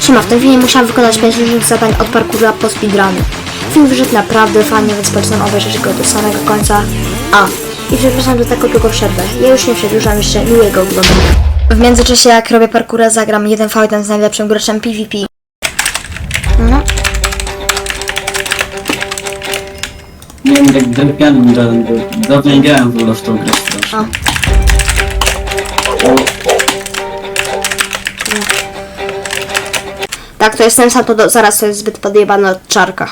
Siema, w tym filmie musiałam wykonać 5 różnych zadań od parkoura po speedruny. Film wyszedł naprawdę fajnie, więc polecam obejrzeć go do samego końca. A, i przepraszam za taką długą przerwę. Ja już nie przedłużam jeszcze miłego oglądania. W międzyczasie jak robię parkoura zagram 1v1 z najlepszym graczem PvP. Jak grałem, bo dawno nie grałem w ogóle w tą grę strasznie. A. Tak, to jest ten sam, to do, zaraz to jest zbyt podjebane od czarka.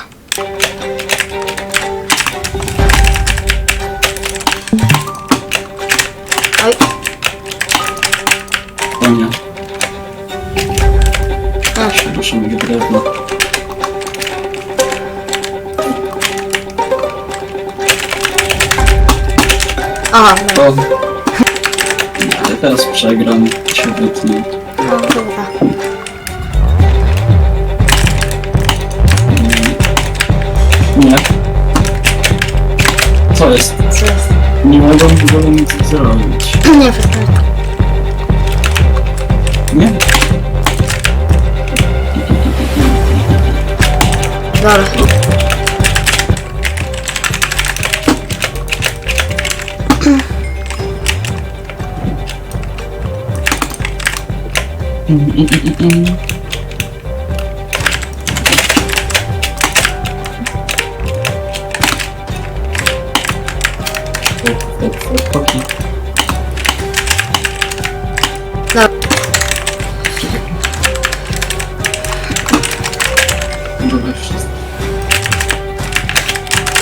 Oj, o nie. A. Przepraszam, jak drewno. Aha, no, To... Ale teraz przegram, się wytnę. no dobra. Nie. Co jest? Co jest? Nie mogę w ogóle nic zrobić. Nie wiem. Nie? Dobra. Okej. Dobra. Dobra, wszystko.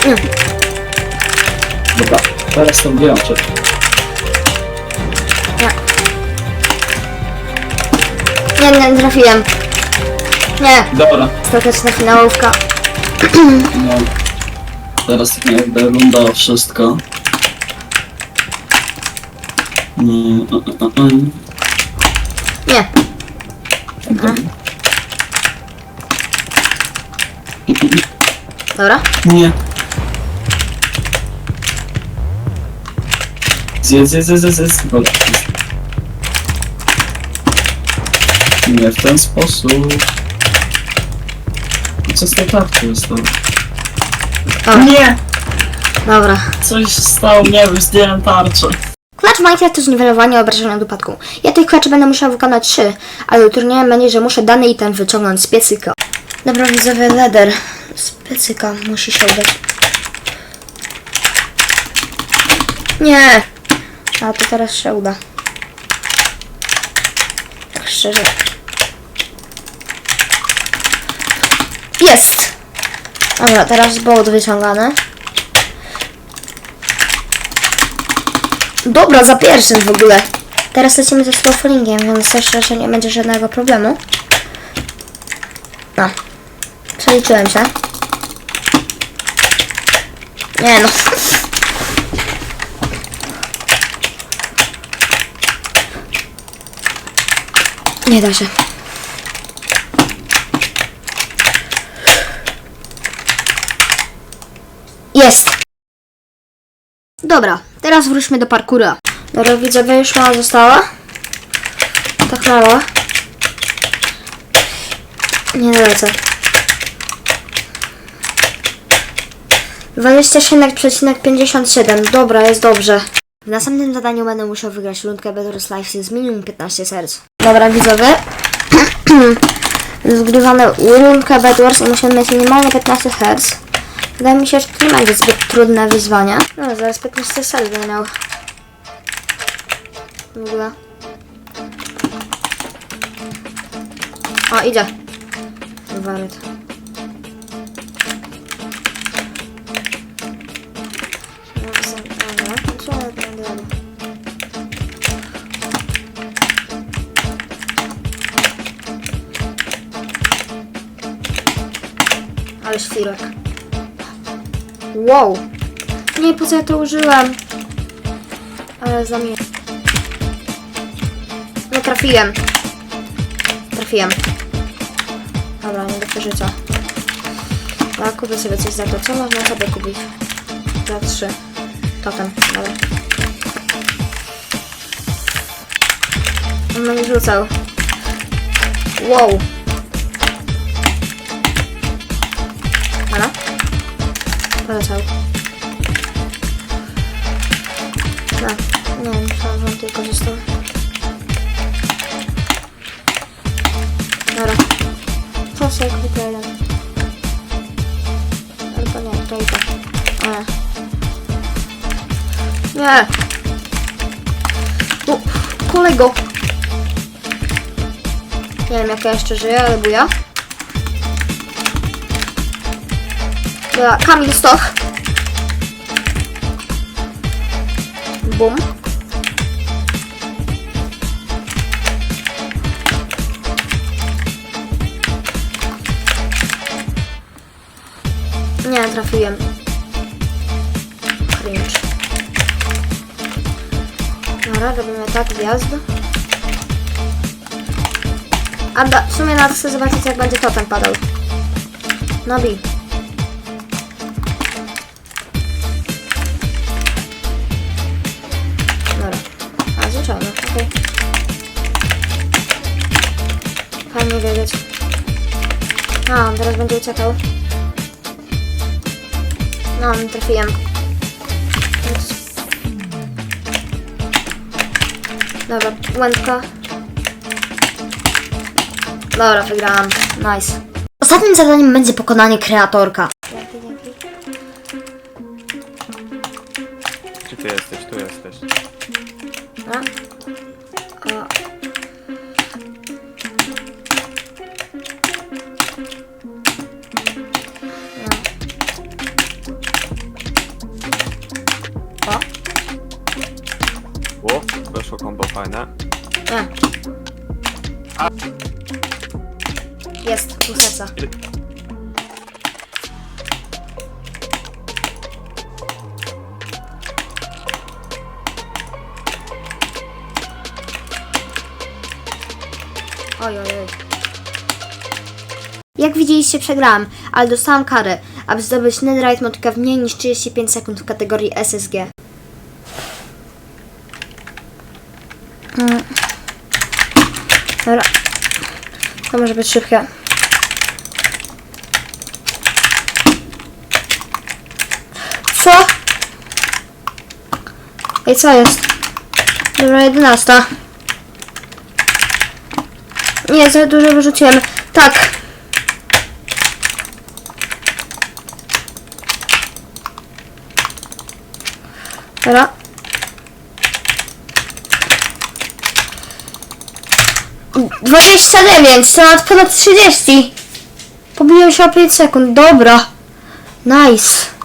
Mm. Dobra, teraz to wyłączę. Nie, trafiłem. Nie, Dobra, ostateczna finałówka. no. Teraz jakby runda o wszystko. Nie. Nie. Dobra. Dobra. Nie. Zjedz, zjedz, zjedz, zjedz. Dobra. Nie w ten sposób. Co z tej tarczy jest to? O. Nie! Dobra. Coś się stało, nie wiem, zdjąłem tarczę. Klacz Minecraft to zniwelowanie obrażenia od upadku. Ja tych klaczy będę musiał wykonać trzy, ale utrudnieniem będzie, że muszę dany item wyciągnąć z piecyka. Dobra, widzowie, leder z piecyka musi się udać. Nie! A to teraz się uda. Tak szczerze. Jest! Dobra, teraz bołd wyciągany. Dobra, za pierwszym w ogóle. Teraz lecimy ze slowfallingiem, więc też raczej nie będzie żadnego problemu. No. Przeliczyłem się. Nie no. Nie da się. Jest! Dobra, teraz wróćmy do parkura. Dobra, już mała została. Tak mała. Nie lecę. 27,57. Dobra, jest dobrze. W następnym zadaniu będę musiał wygrać rundkę Bedros Life z minimum 15 serc. Dobra, widzowie. Zgrywamy rundkę Bedwars i musimy mieć minimalnie 15 hertz. Wydaje mi się, że to nie będzie zbyt trudne wyzwanie. No, zaraz 15 serc będę miał. W ogóle. O, idzie. Robię? Ale świrek. Wow. Nie, po co ja to użyłem? Ale za mnie. No trafiłem. Trafiłem. Dobra, nie do przeżycia. Ja kupię sobie coś za to. Co można sobie kupić? Za trzy. totem. Dobra. On mnie rzucał. Wow. No, nie wiem, że on tylko został. Dobra. Co kupię jeden? Albo nie, to i to. Nie. Nie! No, kolego! Nie wiem jak ja jeszcze żyję, ale buja. Dobra, Kamil Stoch. Bum. Nie, trafiłem. Cringe. Dobra, robimy tak, wjazd. A w sumie nawet chcę zobaczyć jak będzie totem padał. No bi. Okej. Fajnie wiedzieć. A, on teraz będzie uciekał. No, nie trafiłem. Dobra, łędka. Dobra, wygrałam. Nice. Ostatnim zadaniem będzie pokonanie kreatorka. Gdzie ty jesteś? Tu jesteś. A. kombo fajne. nie. Jest, pół serca. Oj, oj, oj. Jak widzieliście, przegrałam, ale dostałam karę, aby zdobyć netherite motykę w mniej niż 35 sekund w kategorii SSG. To może być szybkie. Co? Ej, co jest? Dobra, 11. Nie, za dużo wyrzuciłem. Tak. Dobra. Dwadzieścia dziewięć, to nawet ponad 30. Pobiłem się o 5 sekund, dobra. Nice.